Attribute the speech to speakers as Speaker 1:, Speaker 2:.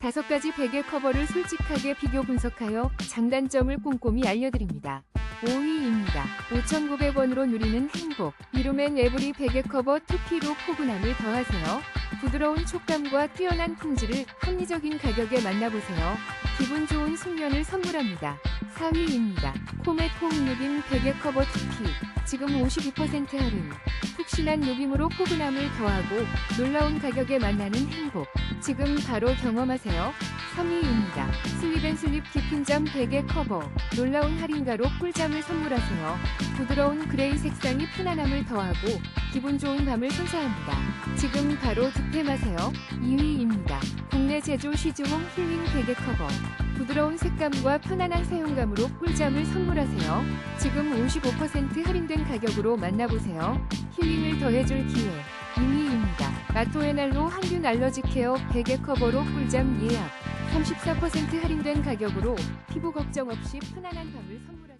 Speaker 1: 다섯 가지 베개 커버를 솔직하게 비교 분석하여 장단점을 꼼꼼히 알려드립니다. 5위입니다. 5,900원으로 누리는 행복. 이루맨 에브리 베개 커버 2P로 포근함을 더하세요. 부드러운 촉감과 뛰어난 품질을 합리적인 가격에 만나보세요. 기분 좋은 숙면을 선물합니다. 4위입니다. 코메 홈 누빔 베개 커버 2P. 지금 52% 할인. 푹신한 누빔으로 포근함을 더하고 놀라운 가격에 만나는 행복. 지금 바로 경험하세요. 3위입니다. 슬립앤슬립 깊은 잠 베개 커버. 놀라운 할인가로 꿀잠을 선물하세요. 부드러운 그레이 색상이 편안함을 더하고 기분 좋은 밤을 선사합니다. 지금 바로 득템하세요. 2위입니다. 국내 제조 시즈홈 힐링 베개 커버. 부드러운 색감과 편안한 사용감으로 꿀잠을 선물하세요. 지금 55% 할인된 가격으로 만나보세요. 힐링을 더해줄 기회. 2위입니다. 마토에날로 항균 알러지 케어 베개 커버로 꿀잠 예약. 34% 할인된 가격으로 피부 걱정 없이 편안한 밤을 선물하세요.